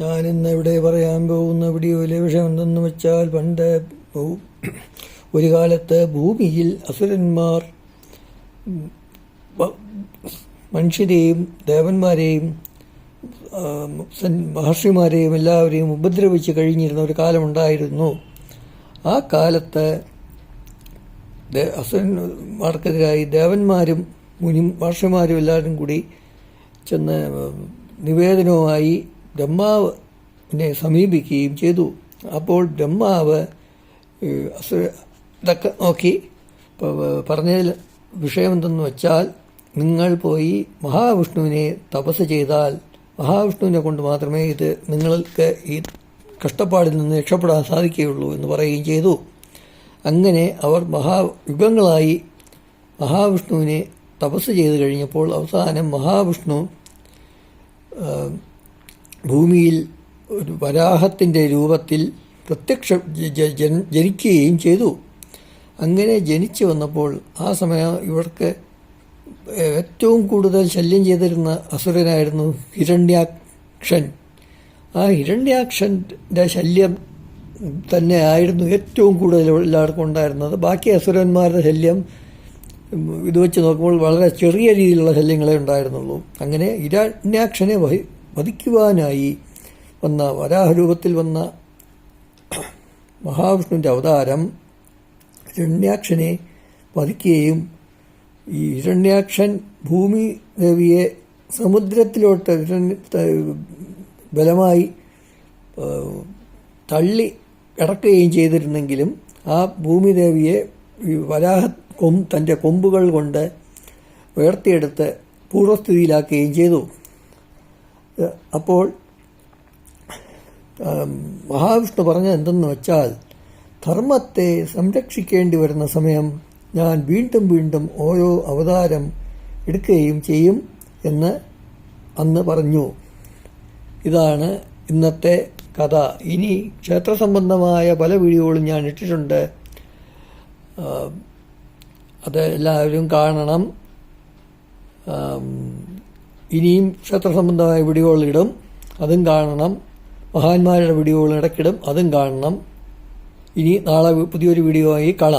ഞാനിന്ന് ഇവിടെ പറയാൻ പോകുന്ന വീഡിയോയിലെ വിഷയം എന്തെന്ന് വെച്ചാൽ പണ്ട് ഒരു കാലത്ത് ഭൂമിയിൽ അസുരന്മാർ മനുഷ്യരെയും ദേവന്മാരെയും മഹർഷിമാരെയും എല്ലാവരെയും ഉപദ്രവിച്ച് കഴിഞ്ഞിരുന്ന ഒരു കാലമുണ്ടായിരുന്നു. ആ കാലത്ത് അസുരന്മാർക്കെതിരായി ദേവന്മാരും മുനി മഹർഷിമാരും എല്ലാവരും കൂടി ചെന്ന് നിവേദനവുമായി ബ്രഹ്മാവിനെ സമീപിക്കുകയും ചെയ്തു. അപ്പോൾ ബ്രഹ്മാവ് ഇതൊക്കെ നോക്കി പറഞ്ഞ പറഞ്ഞതിൽ വിഷയം എന്തെന്ന് വെച്ചാൽ നിങ്ങൾ പോയി മഹാവിഷ്ണുവിനെ തപസ് ചെയ്താൽ മഹാവിഷ്ണുവിനെ കൊണ്ട് മാത്രമേ ഇത് നിങ്ങൾക്ക് ഈ കഷ്ടപ്പാടിൽ നിന്ന് രക്ഷപ്പെടാൻ സാധിക്കുകയുള്ളൂ എന്ന് പറയുകയും ചെയ്തു. അങ്ങനെ അവർ മഹാ യുഗങ്ങളായി മഹാവിഷ്ണുവിനെ തപസ് ചെയ്ത് കഴിഞ്ഞപ്പോൾ അവസാനം മഹാവിഷ്ണു ഭൂമിയിൽ ഒരു വരാഹത്തിന്റെ രൂപത്തിൽ പ്രത്യക്ഷ ജനിക്കുകയും ചെയ്തു. അങ്ങനെ ജനിച്ചു വന്നപ്പോൾ ആ സമയം ഇവർക്ക് ഏറ്റവും കൂടുതൽ ശല്യം ചെയ്തിരുന്ന അസുരനായിരുന്നു ഹിരണ്യാക്ഷൻ. ആ ഹിരണ്യാക്ഷന്റെ ശല്യം തന്നെ ആയിരുന്നു ഏറ്റവും കൂടുതൽ എല്ലാവർക്കും ഉണ്ടായിരുന്നത്. ബാക്കി അസുരന്മാരുടെ ശല്യം ഇത് വെച്ച് നോക്കുമ്പോൾ വളരെ ചെറിയ രീതിയിലുള്ള ശല്യങ്ങളെ ഉണ്ടായിരുന്നുള്ളൂ. അങ്ങനെ ഹിരണ്യാക്ഷനെ വഹി വധിക്കുവാനായി വന്ന വരാഹരൂപത്തിൽ വന്ന മഹാവിഷ്ണുവിന്റെ അവതാരം ഹിരണ്യാക്ഷനെ വധിക്കുകയും ഈ ഹിരണ്യാക്ഷൻ ഭൂമി ദേവിയെ സമുദ്രത്തിലോട്ട് ബലമായി തള്ളി കിടക്കുകയും ചെയ്തിരുന്നെങ്കിലും ആ ഭൂമിദേവിയെ വരാഹ കൊം തന്റെ കൊമ്പുകൾ കൊണ്ട് ഉയർത്തിയെടുത്ത് പൂർവസ്ഥിതിയിലാക്കുകയും ചെയ്തു. അപ്പോൾ മഹാവിഷ്ണു പറഞ്ഞത് എന്തെന്ന് വെച്ചാൽ ധർമ്മത്തെ സംരക്ഷിക്കേണ്ടി വരുന്ന സമയം ഞാൻ വീണ്ടും വീണ്ടും ഓരോ അവതാരം എടുക്കുകയും ചെയ്യും എന്ന് അന്ന് പറഞ്ഞു. ഇതാണ് ഇന്നത്തെ കഥ. ഇനി ക്ഷേത്ര സംബന്ധമായ പല വീഡിയോകളും ഞാൻ ഇട്ടിട്ടുണ്ട്. അത് എല്ലാവരും കാണണം. ഇനിയും ക്ഷേത്ര സംബന്ധമായ വീഡിയോകൾ ഇടും അതും കാണണം. മഹാന്മാരുടെ വീഡിയോകൾ ഇടയ്ക്കിടും. അതും കാണണം. ഇനി നാളെ പുതിയൊരു വീഡിയോ ആയി കാണാം.